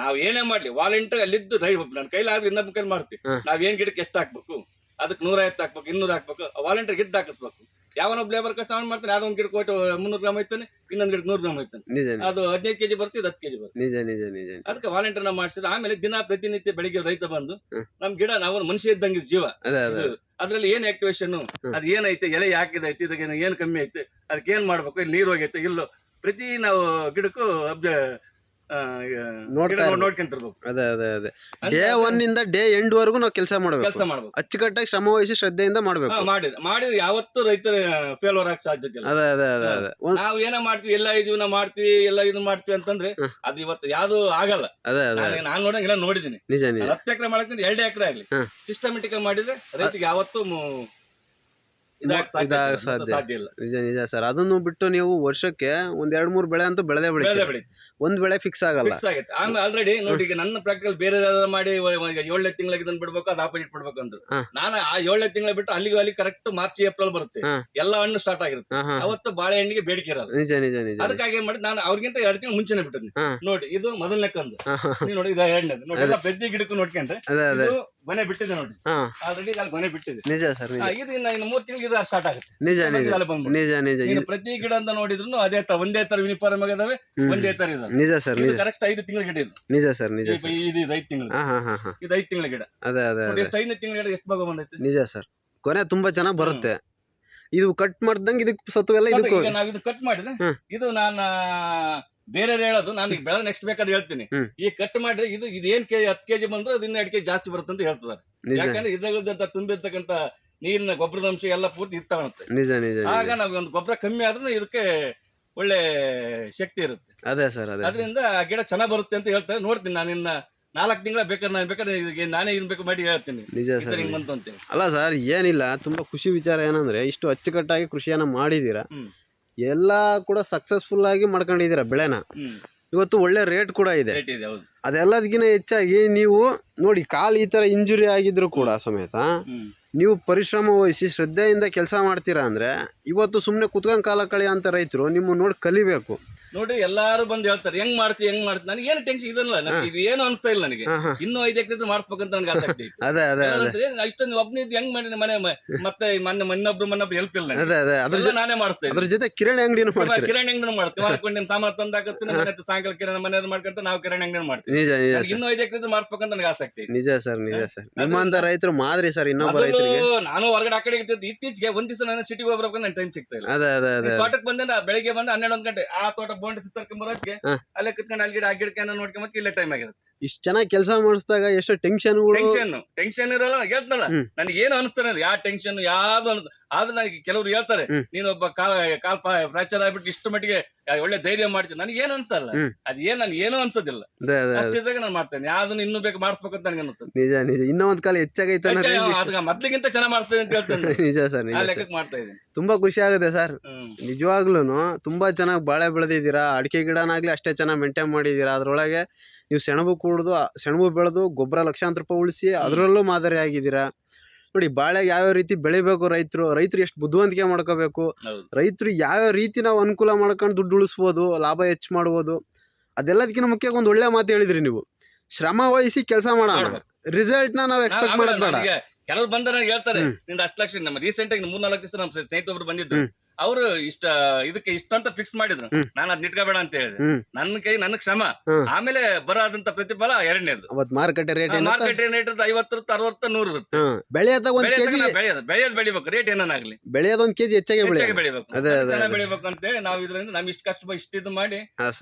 ನಾವ್ ಏನೇ ಮಾಡ್ಲಿ ವಾಲಂಟಿಯರ್ ಅಲ್ಲಿದ್ದು ರೈತ ನನ್ನ ಕೈಲಾದ್ರೆ ಇನ್ನೊಬ್ಬ ಕೈಲಿ ಮಾಡ್ತೀವಿ. ನಾವ್ ಏನ್ ಗಿಡಕ್ಕೆ ಎಷ್ಟು ಹಾಕ್ಬೇಕು ಅದಕ್ಕೆ ನೂರ ಐವತ್ತು ಹಾಕ್ಬೇಕು ಇನ್ನೂರ ಹಾಕ್ಬೇಕು ವಾಲಂಟಿಯರ್ ಗಿದ್ದ ಹಾಕಿಸ್ಬೇಕು. ಯಾವನೊಬ್ಬ ಲೇಬರ್ ಕಷ್ಟ ಅವ್ನು ಮಾಡ್ತಾನೆ ಯಾವ್ದೊಂದು ಗಿಡಕ್ಕೆ ಕೊಟ್ಟು ಮುನ್ನೂರು ಗ್ರಾಮ್ ಐತಾನೆ ಇನ್ನೊಂದು ಗಿಡಕ್ಕೆ ನೂರು ಗ್ರಾಮ್ ಐತಾನೆ ಅದು ಹದಿನೈದು ಕೆಜಿ ಬರ್ತಿದ್ ಹತ್ತು ಕೆಜಿ ಬರ್ತದೆ. ನಿಜ ನಿಜ ನಿಜ ಅದಕ್ಕೆ ವಾಲಂಟಿಯರ್ ನಾವು ಮಾಡಿಸಿದ್ರೆ ಆಮೇಲೆ ದಿನ ಪ್ರತಿನಿತ್ಯ ಬೆಳಿಗ್ಗೆ ರೈತ ಬಂದು. ನಮ್ ಗಿಡ ನಾವು ಮನುಷ್ಯ ಇದ್ದಂಗೆ ಜೀವ. ಅದೇ ಅದೇ ಅದ್ರಲ್ಲಿ ಏನ್ ಆಕ್ಟಿವೇಶನ್ ಅದ್ ಏನೈತೆ ಎಲೆ ಯಾಕಿದೈತೆ ಇದಕ್ಕೆ ಏನ್ ಕಮ್ಮಿ ಐತೆ ಅದಕ್ಕೆ ಏನ್ ಮಾಡ್ಬೇಕು ಇಲ್ಲಿ ನೀರು ಹೋಗೈತೆ ಇಲ್ಲೋ. ಪ್ರತಿ ನಾವು ಗಿಡಕ್ಕೂ ಅಬ್ಜ ನೋಡ್ತಾ ಇರ್ಬೇಕು. ನೋಡ್ಕೊಂತಿರ್ಬೇಕು ಅದೇ ಅದೇ ಅದೇ. ಡೇ ಒನ್ ಇಂದ ಡೇ ಎಂಡ್ ವರೆಗೂ ನಾವು ಕೆಲಸ ಮಾಡಬೇಕು. ಕೆಲಸ ಮಾಡ್ಬೇಕು. ಅಚ್ಚುಕಟ್ಟಾಗಿ ಶ್ರಮ ವಹಿಸಿ ಶ್ರದ್ಧೆಯಿಂದ ಮಾಡ್ಬೇಕು. ಹಾ, ಮಾಡಿದ್ರೆ ಮಾಡಿದ್ರೆ ಯಾವತ್ತೂ ರೈತರ ಫೇಲ್ವರ್ ಆಗಕ್ ಸಾಧ್ಯತೆ ಇಲ್ಲ ಅದೇ ಅದೇ ಅದೇ ಅದೇ. ಒಂದ್- ನಾವು ಏನೋ ಮಾಡ್ತೀವಿ ಎಲ್ಲ ಇದೀವಿ ನಾವು ಮಾಡ್ತೀವಿ ಎಲ್ಲ ಇದನ್ನ ಮಾಡ್ತೀವಿ ಅಂತಂದ್ರೆ. ಅದು ಇವತ್ತು ಯಾವ್ದು ಆಗಲ್ಲ. ಅದೇ ಅದೇ ನಾನು ನಾನು ನೋಡಂಗಿಲ್ಲ ನೋಡಿದೀನಿ. ನಿಜ ನಿಜ. ಹತ್ತು ಎಕರೆ ಮಾಡಕ್ಕಿಂತ ಎರಡೇ ಎಕರೆ ಆಗ್ಲಿ. ಸಿಸ್ಟಮ್ಯಾಟಿಕ್ ಸಿಸ್ಟಮೆಟಿಕ್ ಮಾಡಿದ್ರೆ ರೈತಿಗೆ ಯಾವತ್ತೂ ಮು- ಸಾಧ್ಯ ಇಲ್ಲ, ಸಾಧ್ಯ. ಸಾಧ್ಯ ಇಲ್ಲ. ನಿಜ ನಿಜ ಸರ್. ಅದನ್ನು ಬಿಟ್ಟು ನೀವು ವರ್ಷಕ್ಕೆ ಒಂದ್ ಎರಡ್ ಮೂರ್ ಬೆಳೆ ಅಂತೂ ಬೆಳೆದೇ ಬೆಳೆ ಬೆಳಿ ಒಂದ್ ಬೆಳೆ ಫಿಕ್ಸ್ ಆಗಲ್ಲ. ಫಿಕ್ಸ್ ಆಗೈತೆ ಆಮೇಲೆ ಆಲ್ರೆಡಿ ನೋಡಿ ಈಗ ನನ್ನ ಪ್ರಾಕ್ಟಿಕಲ್ ಬೇರೆ ಮಾಡಿ ಏಳನೇ ತಿಂಗಳಿಗೆ ತಂದು ಬಿಡ್ಬೇಕು ಅದು ಆಪೋಸಿಟ್ ಬಿಡ್ಬೇಕು ಅಂದ್ರು. ಹಾ. ನಾನು ಆ ಏಳನೇ ತಿಂಗಳ ಬಿಟ್ಟು ಅಲ್ಲಿಗೆ ಅಲ್ಲಿ ಕರೆಕ್ಟ್ ಮಾರ್ಚ್ ಏಪ್ರಿಲ್ ಬರುತ್ತೆ. ಹಾ. ಎಲ್ಲ ಹಣ್ಣು ಸ್ಟಾರ್ಟ್ ಆಗಿರುತ್ತೆ. ಹಾ ಹಾ. ಅವತ್ತು ಬಾಳೆಹಣ್ಣಿಗೆ ಬೇಡಿಕೆ ಇರಲ್ಲ. ನಿಜ ನಿಜ ನಿಜ ಅದಕ್ಕಾಗಿ ಏನ್ ಮಾಡಿ ನಾನು ಅವ್ರಿಗಿಂತ ಎರಡು ತಿಂಗಳು ಮುಂಚೆನೆ ಬಿಟ್ಟಿದ್ದೆ ಹಾ. ನೋಡಿ ಇದು ಮೊದಲನೇ ಕಂದು. ಹಾ, ಹಾ, ಹಾ. ನೀವು ನೋಡಿ ಇದು ಎರಡನೇದು. ನೋಡಿ ಎಲ್ಲ ಪ್ರತಿ ಗಿಡಕ್ಕೂ ನೋಡ್ಕೊಂಡ್ರೆ ಅದೇ ಅದೇ. ಇದು ಮನೆ ಬಿಟ್ಟಿದೆ ನೋಡಿ. ಹಾ. ಆಲ್ರೆಡಿ ಅಲ್ಲಿ ಮನೆ ಬಿಟ್ಟಿದೆ. ನಿಜ ಸರ್ ನಿಜ. ಇದು ಇನ್ನ ಇನ್ನು ಮೂರ್ ತಿಂಗಳು ಇದು ಸ್ಟಾರ್ಟ್ ಆಗುತ್ತೆ. ನಿಜ ನಿಜ. ಬಂದ್ಬಿಡು. ನಿಜ ನಿಜ. ನೀನು ಇದು- ಪ್ರತಿ ಗಿಡ ಅಂತ ನೋಡಿದ್ರು ಅದೇ ತರ ಒಂದೇ ತರ ಯೂನಿಫಾರ್ಮ್ ಆಗಿದಾವೆ ಹ್ಮ್. ಒಂದೇ ತರ ಇದಾವೆ. ನಿಜ ಸರ್ ನಿಜ. ಕರೆಕ್ಟ್ ಐದು ತಿಂಗಳ ಗಿಡ ಇದು. ನಿಜ ಸರ್ ನಿಜ ಇದು ಐದು ತಿಂಗಳು. ಹಾ ಹಾ ಹಾ ಹಾ. ಇದು ಐದು ತಿಂಗಳ ಗಿಡ. ಅದೇ ಅದೇ ಅದೇ. ಎಷ್ಟು ಐದು ತಿಂಗಳ ಗಿಡ ಎಷ್ಟು ಭಾಗ ಬಂದೈತೆ? ನಿಜ ಸರ್. ಕೊನೆ ತುಂಬಾ ಚೆನ್ನಾಗಿ ಬರುತ್ತೆ. ಇದು ಕಟ್ ಮಾಡ್ದಂಗೆ ಇದಕ್ಕೆ ಸತ್ವೆಲ್ಲ ಇದಕ್ಕೆ ಈಗ ನಾವು ಇದು ಕಟ್ ಮಾಡಿದ್ರೆ ಇದು ನಾನು ಬೇರೆ ಹೇಳೋದು ನಾನು ಈಗ ಬೆಳೆದ ನೆಕ್ಸ್ಟ್ ಬೇಕಾದ್ರೆ ಹೇಳ್ತೀನಿ. ಈ ಕಟ್ ಮಾಡಿದ್ರೆ ಇದು ಇದು ಏನ್ ಕೆಜಿ ಹತ್ತು ಕೆಜಿ ಬಂದ್ರೆ ಅದು ಇನ್ನು ಎರಡು ಕೆಜಿ ಜಾಸ್ತಿ ಬರುತ್ತೆ ಅಂತ ಹೇಳ್ತಾರೆ ನಿಜ. ಯಾಕಂದ್ರೆ ಇದ್ರಾಗಂತ ತುಂಬಿರ್ತಕ್ಕಂತ ನೀರಿನ ಗೊಬ್ಬರದ ಅಂಶ ಎಲ್ಲ ಪೂರ್ತಿ ಇರ್ತಾವಂತೆ ನಿಜ ನಿಜ ಆಗ ನಾವು ಒಂದು ಗೊಬ್ಬರ ಕಮ್ಮಿ ಆದ್ರೆ ಇದಕ್ಕೆ ಒಳ್ಳೆ ಶಕ್ತಿ ಇರುತ್ತೆ. ಅದೇ ಸರ್ ಅದೇ ಅದರಿಂದ ಗಿಡ ಚೆನ್ನಾಗಿ ಬರುತ್ತೆ ಅಂತ ಹೇಳ್ತಾರೆ. ನೋಡ್ತೀನಿ ನಾನು ಇನ್ನ ನಾಲ್ಕು ತಿಂಗಳ ಬೇಕಾದ್ರೆ ನಾನು ಬೇಕಾದ್ರೆ ಇದಕ್ಕೆ ನಾನೇ ಇನ್ ಬೇಕು ಮಾಡಿ ಹೇಳ್ತೀನಿ. ನಿಜ ಸರ್ ಹಿಂಗ್ ಬಂತು ಅಂತೇಳಿ ಅಲ್ಲ ಸರ್ ಏನಿಲ್ಲ ತುಂಬಾ ಖುಷಿ ವಿಚಾರ ಏನಂದ್ರೆ ಇಷ್ಟು ಅಚ್ಚುಕಟ್ಟಾಗಿ ಕೃಷಿಯನ್ನ ಮಾಡಿದೀರಾ? ಹ್ಮ್. ಎಲ್ಲ ಕೂಡ ಸಕ್ಸಸ್ಫುಲ್ ಆಗಿ ಮಾಡ್ಕೊಂಡಿದ್ದೀರಾ ಬೆಳೆನ? ಹ್ಮ್. ಇವತ್ತು ಒಳ್ಳೆ ರೇಟ್ ಕೂಡ ಇದೆ. ರೇಟ್ ಇದೆ ಹೌದು. ಅದೆಲ್ಲದಕ್ಕಿಂತ ಹೆಚ್ಚಾಗಿ ನೀವು ನೋಡಿ ಕಾಲು ಈ ಥರ ಇಂಜುರಿ ಆಗಿದ್ರು ಕೂಡ ಸಮೇತ ಹ್ಮ್. ನೀವು ಪರಿಶ್ರಮ ವಹಿಸಿ, ಶ್ರದ್ಧೆಯಿಂದ ಕೆಲಸ ಮಾಡ್ತೀರಾ ಅಂದರೆ, ಇವತ್ತು ಸುಮ್ಮನೆ ಕುತ್ಕೊಂಡು ಕಾಲ ಕಳೆಯೋ ಅಂತ ರೈತರು ನಿಮ್ಮನ್ನು ನೋಡಿ ಕಲಿಬೇಕು. ನೋಡ್ರಿ ಎಲ್ಲಾರು ಬಂದು ಹೇಳ್ತಾರೆ ಹೆಂಗ್ ಮಾಡ್ತಿ ಹೆಂಗ್ ಮಾಡ್ತಿ? ನನಗೆ ಏನು ಟೆನ್ಷನ್ ಇದಲ್ಲ ನನಗೆ ಇದು ಏನು ಅನ್ಸ್ತಾ ಇಲ್ಲ ನನಗೆ. ಇನ್ನೂ ಐದು ಎಕರೆ ಮಾಡಿಸ್ಬೇಕಂತ ನನಗೆ ಆಸಕ್ತಿ ಅಷ್ಟೊಂದು ಅದೇ ಅದೇ ಎಲ್ಲರಂದ್ರೆ, ಇಷ್ಟೊಂದು ಇದ್ದು ಹೆಂಗ್ ಮಾಡಿ ಮನೆ ಮತ್ತೆ ಮೊನ್ನೆ ಮನ್ನೊಬ್ರು ಮನ್ನೊಬ್ರು ಹೆಲ್ಪ್ ಇಲ್ಲ ನಾನೇ ಮಾಡ್ತೇನೆ ಅದ್ರ ಜೊತೆ ಕಿರಾಣಿ ಅಂಗಡಿನೂ ಮಾಡ್ತೀರಿ. ಕಿರಾಣಿ ಅಂಗಡಿ ಮಾಡ್ತೀವಿ. ಮಾರ್ಕೊಂಡು ನಿಮ್ ಸಾಮಾನು ತಂದು ಹಾಕಿಸ್ತೀನಿ ಮನೆ ಸಾಯಂಕಾಲ ಕಿರಾಣಿ ಮನೆಯವ್ರು ಮಾಡ್ಕೊಂತ ನಾವು ಕಿರಾಣಿ ಅಂಗಡಿ ಮಾಡ್ತೀವಿ. ನಿಜ ನಿಜ ಇನ್ನೂ ಐದು ಎಕರೆ ಮಾಡಿಸ್ಬೇಕಂತ ನನಗೆ ಆಸಕ್ತಿ. ನಿಜ ಸರ್ ನಿಜ ಸರ್. ನಿಮ್ಮಂತ ರೈತರು ಮಾದರಿ ಸರ್ ಇನ್ನೊಬ್ಬ ರೈತರಿಗೆ. ನಾನು ಹೊರಗಡೆ ಆ ಕಡೆ ಇರ್ತಿದ್ದೆ ಇತ್ತೀಚೆಗೆ ಒಂದ್ ದಿವಸ ನಾನು ಸಿಟಿಗೆ ಹೋಗ್ಬೇಕು ನನ್ನ ಟೈಮ್ ಸಿಗ್ತಾ ಇಲ್ಲ. ಅದೇ ಅದೇ ಅದೇ ತೋಟಕ್ಕೆ ಬಂದೆ ಬೆಳಿಗ್ಗೆ ಬಂದು ಹನ್ನೆರಡು ಒಂದ್ ಗಂಟೆ. ಆ ತೋಟ ಬೋಂಡಿ ಸುತ್ತರ್ಕೊಂಡ್ ಬರೋದಕ್ಕೆ ಹಾ. ಅಲ್ಲೇ ಕುತ್ಕೊಂಡು ಅಲ್ಲಿ ಗಿಡ ಆ ಗಿಡಕ್ಕೆ ನೋಡ್ಕೊಂಡ್ ಮತ್ತೆ ಇಲ್ಲೇ ಟೈಮ್ ಆಗಿರುತ್ತೆ ಇಷ್ಟ ಚೆನ್ನಾಗಿ ಕೆಲಸ ಮಾಡಿಸಿದಾಗ ಎಷ್ಟು ಟೆನ್ಷನ್ ಟೆನ್ಷನ್ ಟೆನ್ಷನ್ ಇರಲ್ಲ ಹೇಳ್ತಲ್ಲ ನನಗೇನು. ನನಗೆ ಏನು ಅನಿಸ್ತಾನೆ ಯಾವ ಟೆನ್ಷನ್ ಯಾವ್ದು ಅನ್ಸ್- ಆದ್ರೆ ನನಗೆ ಕೆಲವ್ರು ಹೇಳ್ತಾರೆ ನೀನೊಬ್ಬ ನೀನು ಒಬ್ಬ ಕಾಲ್ ಕಾಲ್ ಫ್ರಾಕ್ಚರ್ ಆಗ್ಬಿಟ್ಟು ಇಷ್ಟು ಮಟ್ಟಿಗೆ ಒಳ್ಳೆ ಧೈರ್ಯ ಮಾಡ್ತೀನಿ ನನಗೆ ಏನು ಅನ್ಸಲ್ಲ. ಅದ್ ಏನ್ ನನ್ಗೆ ಏನೂ ಅನ್ಸೋದಿಲ್ಲ. ಅಷ್ಟಿದ್ದಾಗ ನಾನು ಮಾಡ್ತೇನೆ. ಅದನ್ನ ಇನ್ನೂ ಬೇಕು ಮಾಡಿಸ್ಬೇಕಂತ ನನಗೆ ಅನ್ಸುತ್ತೆ ನಿಜ ನಿಜ. ಇನ್ನೂ ಒಂದ್ ಕಾಲ ಹೆಚ್ಚಾಗೈತೆ ಮೊದ್ಲಿಗಿಂತ ಚೆನ್ನಾಗಿ ಮಾಡ್ತೇನೆ ಅಂತ ಹೇಳ್ತೇನೆ ನಿಜ ಸರ್ ನಿಜ ಆ ಲೆಕ್ಕಕ್ಕೆ ಮಾಡ್ತಾ ಇದ್ದೀನಿ. ತುಂಬಾ ಖುಷಿ ಆಗುತ್ತೆ ಸರ್. ನಿಜವಾಗ್ಲೂ ತುಂಬಾ ಚೆನ್ನಾಗಿ ಬಾಳೆ ಬೆಳೆದಿದ್ದೀರಾ. ಅಡಿಕೆ ಗಿಡನಾಗ್ಲಿ ಅಷ್ಟೇ ಚೆನ್ನಾಗಿ ಮೇಂಟೈನ್ ಮಾಡಿದ್ದೀರಾ. ಅದ್ರೊಳಗೆ ನೀವು ಸೆಣಬು ಕೂಡುದು ಸೆಣಬು ಬೆಳೆದು ಗೊಬ್ಬರ ಲಕ್ಷಾಂತರ ರೂಪಾಯಿ ಉಳಿಸಿ ಅದರಲ್ಲೂ ಮಾದರಿ ಆಗಿದ್ದೀರಾ ನೋಡಿ ಬಾಳೆಗೆ ಯಾವ ರೀತಿ ಬೆಳಿಬೇಕು ರೈತರು ರೈತರು ಎಷ್ಟು ಬುದ್ಧಿವಂತಿಕೆ ಮಾಡ್ಕೋಬೇಕು? ರೈತರು ಯಾವ ರೀತಿ ನಾವು ಅನುಕೂಲ ಮಾಡ್ಕೊಂಡು ದುಡ್ಡು ಉಳಿಸ್ಬೋದು ಲಾಭ ಹೆಚ್ಚು ಮಾಡ್ಬೋದು? ಅದೆಲ್ಲದಕ್ಕಿಂತ ಮುಖ್ಯ ಒಂದು ಒಳ್ಳೆ ಮಾತು ಹೇಳಿದ್ರಿ ನೀವು. ಶ್ರಮ ವಹಿಸಿ ಕೆಲಸ ಮಾಡೋಣ. ರಿಸಲ್ಟ್ನ ನಾವು ಎಕ್ಸ್ಪೆಕ್ಟ್ ಮಾಡೋದು ಬೇಡ. ಕೆಲವ್ರು ಬಂದ ಹೇಳ್ತಾರೆ. ನಿಂದ ಅಷ್ಟು ಲಕ್ಷ ನಮ್ಮ ರೀಸೆಂಟ್ ಆಗಿ ಮೂರ್ ನಾಲ್ಕು ದಿವಸ ನಮ್ಮ ಸ್ನೇಹಿತರು ಬಂದಿದ್ರು. ಅವರು ಇಷ್ಟ ಇದಕ್ಕೆ ಇಷ್ಟ ಅಂತ ಫಿಕ್ಸ್ ಮಾಡಿದ್ರು. ನಾನು ಅದ್ ನಿಟ್ಕೋಬೇಡ ಅಂತ ಹೇಳಿದೆ. ನನ್ನ ಕೈ ನನ್ನ ಕ್ಷಮ. ಆಮೇಲೆ ಬರೋದಂತ ಪ್ರತಿಫಲ ಎರಡನೇದು. ಮಾರುಕಟ್ಟೆ ರೇಟ್ ಮಾರ್ಕೆಟ್ ರೇಟ್ ಐವತ್ತು ಅರವತ್ತು ನೂರು ಇರುತ್ತೆ ಬೆಳೆಯದ ಒಂದ್ ಕೆಜಿ ಬೆಳೆಯೋದು ಬೆಳೆಯೋದು ಬೆಳಿಬೇಕು. ರೇಟ್ ಏನಾಗ್ಲಿ ಬೆಳೆಯೋದು ಒಂದ್ ಕೆಜಿ ಹೆಚ್ಚಾಗಿ ಬೆಳೆ ಹೆಚ್ಚಾಗಿ ಬೆಳಿಬೇಕು. ಚೆನ್ನಾಗಿ ಬೆಳಿಬೇಕು ಅಂತ ಹೇಳಿ ನಾವು ಇದರಿಂದ ನಮ್ ಇಷ್ಟ ಕಷ್ಟ ಇಷ್ಟ ಇದು ಮಾಡಿ.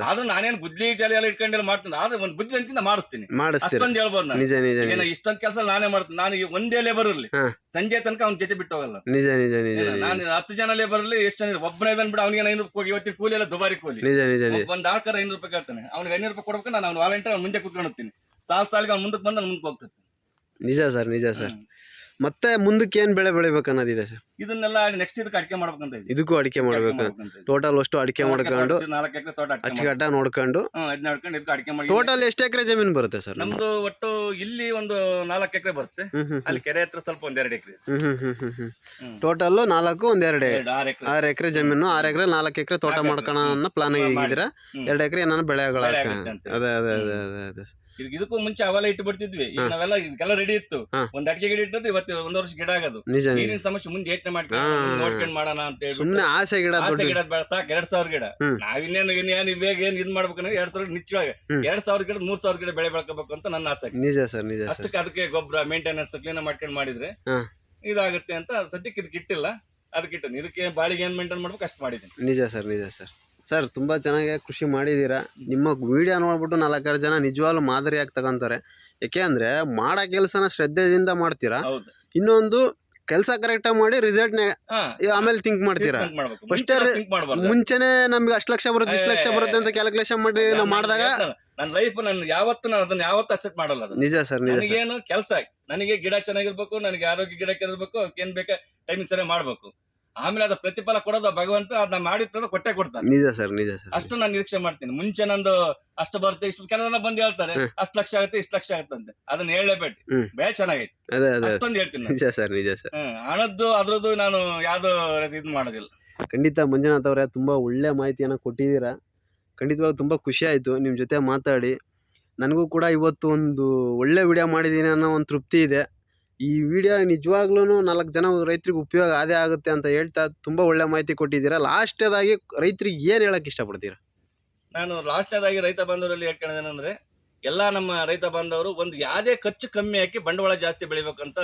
ಆದ್ರೆ ನಾನೇನು ಬುದ್ಧಿ ಚಾಲಿ ಎಲ್ಲ ಇಟ್ಕೊಂಡಿಲ್ಲ ಮಾಡ್ತೀನಿ ಆದ್ರೆ ಒಂದ್ ಬುದ್ಧಿ ಅಂತಿಂದ ಮಾಡಿಸ್ತೀನಿ ಅಷ್ಟೊಂದು ಹೇಳ್ಬೋದು ನಾನು. ನಿಜ ಇಷ್ಟೊಂದ್ ಕೆಲಸ ನಾನೇ ಮಾಡ್ತೀನಿ. ನಾನು ಒಂದೇ ಲೇಬರ್ ಇರ್ಲಿ. ಸಂಜೆ ತನಕ ಅವ್ನ ಜೊತೆ ಬಿಟ್ಟು ಹೋಗಲ್ಲ. ನಿಜ ನಿಜ ನಿಜ ನಾನು ಹತ್ತು ಜನ ಲೇಬರ್ ಅಲ್ಲಿ ಎಷ್ಟು ಒಬ್ಬನೇ ಇದನ್ ಬಿಡ ಅವ್ನಿಗೆ ಐನೂರು ರೂಪಾಯಿ ಇವತ್ತಿನ ಕೂಲಿ ಎಲ್ಲ ದುಬಾರಿ ಕೂಲಿ. ನಿಜ ನಿಜ ನಿಜ. ಒಬ್ಬ ಒಂದ್ ಆಳ್ಕಾರ ಐನೂರು ರೂಪಾಯಿ ಕೇಳ್ತಾನೆ. ಅವ್ನಿಗೆ ಐನೂರು ರೂಪಾಯಿ ಕೊಡ್ಬೇಕು ನಾನು ಅವ್ನು ವಾಲಂಟಿಯರ್ ಅವ್ನ ಮುಂದೆ ಕುತ್ಕೊಂಡಿರ್ತೀನಿ ಸಾಲ್ ಸಾಲಿಗೆ ಅವ್ನು ಮುಂದಕ್ಕೆ ಬಂದು ನಾನು ಮುಂದಕ್ಕೆ ಹೋಗ್ತೀನಿ ನಿಜ ಸರ್ ನಿಜ ಸರ್. ಮತ್ತೆ ಮುಂದಕ್ಕೆ ಏನ್ ಬೆಳೆ ಬೆಳಿಬೇಕು ಅನ್ನೋದಿದೆ ಸರ್? ಇದನ್ನೆಲ್ಲ ನೆಕ್ಸ್ಟ್ ಇದಕ್ಕೆ ಅಡಿಕೆ ಮಾಡ್ಬೇಕಂತ ಇದ್ದೀನಿ ಇದಕ್ಕೂ ಅಡಿಕೆ ಮಾಡ್ಬೇಕು. ಟೋಟಲ್ ಅಷ್ಟು ಅಡಿಕೆ ಮಾಡ್ಕೊಂಡು ನಾಲ್ಕು ಎಕರೆ ತೋಟ ಅಡಿಕೆ ಅಚ್ಚುಕಟ್ಟ ನೋಡ್ಕೊಂಡು ಹ್ಮ್ ಅದ್ ನೋಡ್ಕೊಂಡು ಇದಕ್ಕೆ ಅಡಿಕೆ ಮಾಡಿ. ಟೋಟಲ್ ಎಷ್ಟು ಎಕರೆ ಜಮೀನು ಬರುತ್ತೆ ಸರ್ ನಮ್ದು? ಒಟ್ಟು ಇಲ್ಲಿ ಒಂದು ನಾಲ್ಕು ಎಕರೆ ಬರುತ್ತೆ. ಅಲ್ಲಿ ಕೆರೆ ಹತ್ರ ಸ್ವಲ್ಪ ಒಂದೆರಡು ಎಕರೆ. ಟೋಟಲ್ ನಾಲ್ಕು ಒಂದೆರಡು ಆರು ಎಕರೆ. ಜಮೀನು ಆರು ಎಕರೆ ನಾಲ್ಕು ಎಕರೆ ತೋಟ ಮಾಡ್ಕೋಣ ಅನ್ನೋ ಪ್ಲಾನ್ ಹ್ಮ್. ಎರಡು ಎಕರೆ ಏನಾನ ಬೆಳೆಗಳ. ಅದೇ ಅದೇ ಅದೇ ಅದೇ ಅದೇ. ಇದಕ್ಕೂ ಮುಂಚೆ ಅವೆಲ್ಲ ಇಟ್ಟು ಬಿಡ್ತಿದ್ವಿ. ಈಗ. ನಾವೆಲ್ಲ ಇದಕ್ಕೆಲ್ಲ ರೆಡಿ ಇತ್ತು. ಒಂದ್ ಅಡಿಕೆ ಗಿಡ ಇಟ್ಟದ್ದು ಇವತ್ತು ಒಂದ್ ವರ್ಷ ಗಿಡ ಆಗೋದು. ನಿಜ ನಿಜ. ನೀರಿನ ಸಮಸ್ಯೆ ಮುಂದೆ ಯೋಚನೆ ಮಾಡ್ಕೊಂಡು ನೋಡ್ಕೊಂಡ್ ಮಾಡೋಣ ಅಂತ ಹೇಳ್ಬಿಟ್ಟು. ಸುಮ್ನೆ ಆಸೆ ಗಿಡ ಆಸೆ ದೊಡ್ಡ ಗಿಡ ಬೇಡ ಸಾಕು ಎರಡ್ ಸಾವಿರ ಗಿಡ. ಹ್ಮ್. ನಾವಿನ್ನೇನು ಇನ್ನೇನು ಇವಾಗ ಏನ್ ಇದ್ ಮಾಡ್ಬೇಕಂದ್ರೆ ಎರಡ್ ಸಾವಿರ ನಿಚ್ಚವಾಗಿ ಹ್ಮ್. ಎರಡ್ ಸಾವಿರ ಗಿಡ ಮೂರ್ ಸಾವಿರ ಗಿಡ ಬೆಳೆ ಬೆಳ್ಕೋಬೇಕು ಅಂತ ನನ್ನ ಆಸೆ. ನಿಜ ಸರ್ ನಿಜ ಸರ್. ಅಷ್ಟಕ್ಕೆ ಅದಕ್ಕೆ ಗೊಬ್ಬರ ಮೇಂಟೆನೆನ್ಸ್ ಕ್ಲೀನ್ ಮಾಡ್ಕೊಂಡು ಮಾಡಿದ್ರೆ ಹಾ. ಇದಾಗುತ್ತೆ ಅಂತ ಸದ್ಯಕ್ಕೆ ಇದಕ್ಕೆ ಇಟ್ಟಿಲ್ಲ. ಅದಕ್ಕೆ ಇಟ್ಟು ಇದಕ್ಕೆ ಬಾಳಿಗೆ ಏನ್ ಮೇಂಟೈನ್ ಮಾಡ್ಬೇಕು ಅಷ್ಟು ಮಾಡಿದ್ದೀನಿ. ನಿಜ ಸರ್ ನಿಜ ಸರ್. ಸರ್ ತುಂಬ ಚೆನ್ನಾಗಿ ಕೃಷಿ ಮಾಡಿದ್ದೀರಾ ನಿಮ್ಮ ವಿಡಿಯೋ ನೋಡ್ಬಿಟ್ಟು ನಾಲ್ಕಾರು ಜನ ನಿಜವಾಗ್ಲೂ ಮಾದರಿಯಾಗಿ ತಗೊಂತಾರೆ. ಯಾಕೆ ಅಂದರೆ ಮಾಡೋ ಕೆಲಸನ ಶ್ರದ್ಧೆಯಿಂದ ಮಾಡ್ತೀರಾ? ಹೌದು. ಇನ್ನೊಂದು ಕೆಲಸ ಕರೆಕ್ಟಾಗಿ ಮಾಡಿ ರಿಸಲ್ಟ್ ಆಮೇಲೆ ಥಿಂಕ್ ಮಾಡ್ತೀರಾ? ಫಸ್ಟ್ ಮುಂಚೆನೆ ನಮ್ಗೆ ಅಷ್ಟು ಲಕ್ಷ ಬರುತ್ತೆ ಇಷ್ಟು ಲಕ್ಷ ಬರುತ್ತೆ ಅಂತ ಕ್ಯಾಲ್ಕುಲೇಷನ್ ಮಾಡಿ ನಾವು ಮಾಡಿದಾಗ ನನ್ನ ಲೈಫ್ ನಾನು ಯಾವತ್ತು ನಾನು ಅದನ್ನ ಯಾವತ್ತು ಅಸೆಟ್ ಮಾಡಲ್ಲ ನಿಜ ಸರ್ ನಿಜ ನನಗೇನು ಕೆಲಸ ನನಗೆ ಗಿಡ ಚೆನ್ನಾಗಿರ್ಬೇಕು ನನಗೆ ಆರೋಗ್ಯ ಗಿಡಕ್ಕೆ ಇರ್ಬೇಕು ಅದಕ್ಕೆ ಏನ್ ಬೇಕಾ ಟೈಮಿಂಗ್ ಸರಿ ಮಾಡ್ಬೇಕು. ಆಮೇಲೆ ಅದ ಪ್ರತಿಫಲ ಕೊಡೋದು ಭಗವಂತ ಅದನ್ನ ಮಾಡಿದ್ರೆ ಕೊಟ್ಟೆ ಕೊಡ್ತಾನೆ. ನಿಜ ಸರ್ ನಿಜ ಸರ್. ಅಷ್ಟು ನಾನು ನಿರೀಕ್ಷೆ ಮಾಡ್ತೀನಿ. ಮುಂಚೆ ನಂದು ಅಷ್ಟು ಬರುತ್ತೆ ಇಷ್ಟು ಕೆಲವೆಲ್ಲ ಬಂದು ಹೇಳ್ತಾರೆ. ಅಷ್ಟು ಲಕ್ಷ ಆಗುತ್ತೆ ಇಷ್ಟು ಲಕ್ಷ ಆಗುತ್ತೆ ಅಂತ. ಅದನ್ನ ಹೇಳಲೇಬೇಡಿ. ಬೆಳೆ ಚೆನ್ನಾಗೈತಿ. ಅದೇ ಅದೇ ಅಷ್ಟೊಂದು ಹೇಳ್ತೀನಿ ನಾನು. ನಿಜ ಸರ್ ನಿಜ ಸರ್. ಹ್ಮ್ ಹಣದ್ದು ಅದ್ರದ್ದು ನಾನು ಯಾವ್ದು ಇದು ಮಾಡೋದಿಲ್ಲ. ಖಂಡಿತ ಮಂಜುನಾಥ್ ಅವರೇ ತುಂಬಾ ಒಳ್ಳೆ ಮಾಹಿತಿಯನ್ನ ಕೊಟ್ಟಿದ್ದೀರಾ. ಖಂಡಿತವಾಗಿ ತುಂಬಾ ಖುಷಿ ಆಯ್ತು ನಿಮ್ಮ ಜೊತೆ ಮಾತಾಡಿ. ನನಗೂ ಕೂಡ ಇವತ್ತು ಒಂದು ಒಳ್ಳೆ ವಿಡಿಯೋ ಮಾಡಿದ್ದೀನಿ ಅನ್ನೋ ಒಂದು ತೃಪ್ತಿ ಇದೆ. ಈ ವಿಡಿಯೋ ನಿಜವಾಗ್ಲೂ ನಾಲ್ಕು ಜನ ರೈತರಿಗೆ ಉಪಯೋಗ ಅದೇ ಆಗುತ್ತೆ ಅಂತ ಹೇಳ್ತಾ ತುಂಬ ಒಳ್ಳೆ ಮಾಹಿತಿ ಕೊಟ್ಟಿದ್ದೀರಾ. ಲಾಸ್ಟದಾಗಿ ರೈತರಿಗೆ ಏನು ಹೇಳಕ್ಕೆ ಇಷ್ಟಪಡ್ತೀರಾ? ನಾನು ಲಾಸ್ಟ್ನೇದಾಗಿ ರೈತ ಬಾಂಧವರಲ್ಲಿ ಹೇಳ್ಕೊಳ್ಳೋದೇನಂದ್ರೆ ಎಲ್ಲ ನಮ್ಮ ರೈತ ಬಾಂಧವರು ಒಂದು ಯಾವುದೇ ಖರ್ಚು ಕಮ್ಮಿ ಹಾಕಿ ಬಂಡವಾಳ ಜಾಸ್ತಿ ಬೆಳಿಬೇಕಂತ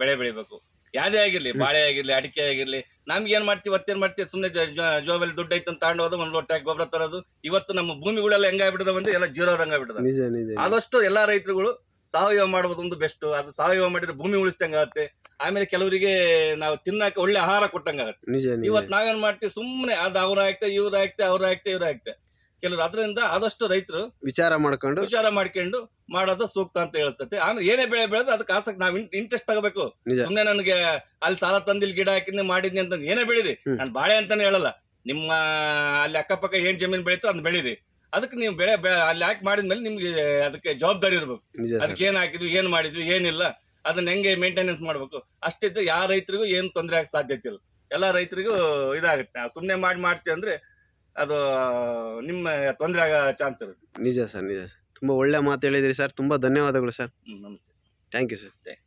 ಬೆಳೆ ಬೆಳಿಬೇಕು. ಯಾವುದೇ ಆಗಿರಲಿ. ಬಾಳೆ ಆಗಿರಲಿ ಅಡಿಕೆ ಆಗಿರಲಿ ನಮ್ಗೆ ಏನ್ ಮಾಡ್ತೀವಿ ಒತ್ತೇನ್ ಮಾಡ್ತೀವಿ ಸುಮ್ಮನೆ ಜೋಬಲ್ಲಿ ದುಡ್ಡು ಐತೆ ಅಂತ ತಗೊಂಡೋದು ಒಂದು ಲೊಟ್ಟ ಗೊಬ್ಬರ ತರೋದು. ಇವತ್ತು ನಮ್ಮ ಭೂಮಿಗಳೆಲ್ಲ ಹೆಂಗಾಗ್ಬಿಟ್ಟದ ಬಂದು ಎಲ್ಲ ಜೀರೋ ಹಂಗಾಗ್ಬಿಟ್ಟದ ನಿಜ ನಿಜ ನಿಜ. ಆದಷ್ಟು ಎಲ್ಲಾ ರೈತರುಗಳು ಸಾವಯವ ಮಾಡುವುದೊಂದು ಬೆಸ್ಟ್ ಅದು ಸಾವಯವ ಮಾಡಿದ್ರೆ ಭೂಮಿ ಉಳಿಸ್ದಂಗಾಗತ್ತೆ ಆಮೇಲೆ ಕೆಲವರಿಗೆ ನಾವು ತಿನ್ನಕ್ಕೆ ಒಳ್ಳೆ ಆಹಾರ ಕೊಟ್ಟಂಗ ಆಗುತ್ತೆ. ನಿಜ ಇವತ್ತು ನಾವೇನ್ ಮಾಡ್ತೀವಿ ಸುಮ್ಮನೆ ಅದು ಅವ್ರ ಆಗ್ತೆ ಇವ್ರ ಆಗ್ತೆ ಅವ್ರ ಆಗ್ತೆ ಇವ್ರ ಆಗ್ತೆ. ಕೆಲವರು ಅದರಿಂದ ಆದಷ್ಟು ರೈತರು ವಿಚಾರ ಮಾಡ್ಕೊಂಡು ವಿಚಾರ ಮಾಡ್ಕೊಂಡು ಮಾಡೋದು ಸೂಕ್ತ ಅಂತ ಹೇಳ್ತತೆ. ಆಮೇಲೆ ಏನೇ ಬೆಳೆ ಬೆಳೆದ್ರೆ ಅದಕ್ಕೆ ಆಸಕ್ತಿ ನಾವ್ ಇಂಟ್ರೆಸ್ಟ್ ತಗೋಬೇಕು. ನಿಜ. ಸುಮ್ನೆ ನನಗೆ ಅಲ್ಲಿ ಸಾಲ ತಂದಿಲ್ ಗಿಡ ಹಾಕಿದ್ನೆ ಮಾಡಿದ್ನಿ ಅಂತ ಏನೇ ಬೆಳೀರಿ. ಹ್ಮ್. ನಾನು ಬಾಳೆ ಅಂತಾನೆ ಹೇಳಲ್ಲ. ನಿಮ್ಮ ಅಲ್ಲಿ ಅಕ್ಕಪಕ್ಕ ಏನ್ ಜಮೀನ್ ಬೆಳೀತೋ ಅದನ್ನ ಬೆಳೀರಿ. ಅದಕ್ಕೆ ನೀವು ಬೆಳೆ ಬೆ- ಅಲ್ಲಿ ಹಾಕಿ ಮಾಡಿದ್ಮೇಲೆ ನಿಮ್ಗೆ ಅದಕ್ಕೆ ಜವಾಬ್ದಾರಿ ಇರ್ಬೇಕು. ನಿಜ ಸರ್. ಅದಕ್ಕೆ ಏನ್ ಹಾಕಿದ್ವಿ ಏನ್ ಮಾಡಿದ್ವಿ ಏನಿಲ್ಲ ಅದನ್ನ ಹೆಂಗೆ ಮೇಂಟೆನೆನ್ಸ್ ಮಾಡ್ಬೇಕು? ಅಷ್ಟಿದ್ರೆ ಯಾವ ರೈತರಿಗೂ ಏನು ತೊಂದರೆ ಆಗಕ್ಕೆ ಸಾಧ್ಯತೆ ಇಲ್ಲ. ಎಲ್ಲಾ ರೈತರಿಗೂ ಇದಾಗುತ್ತೆ. ಸುಮ್ಮನೆ ಸುಮ್ನೆ ಮಾಡಿ ಮಾಡ್ತೀವಿ ಅಂದ್ರೆ ಅದು ನಿಮ್ಮ ತೊಂದರೆ ಆಗೋ ಚಾನ್ಸ್ ಇರುತ್ತೆ. ನಿಜ ಸರ್ ನಿಜ ಸರ್. ತುಂಬಾ ಒಳ್ಳೆ ಮಾತು ಹೇಳಿದ್ರಿ ಸರ್. ತುಂಬಾ ಧನ್ಯವಾದಗಳು ಸರ್. ಹ್ಮ್, ನಮಸ್ತೆ. Thank you sir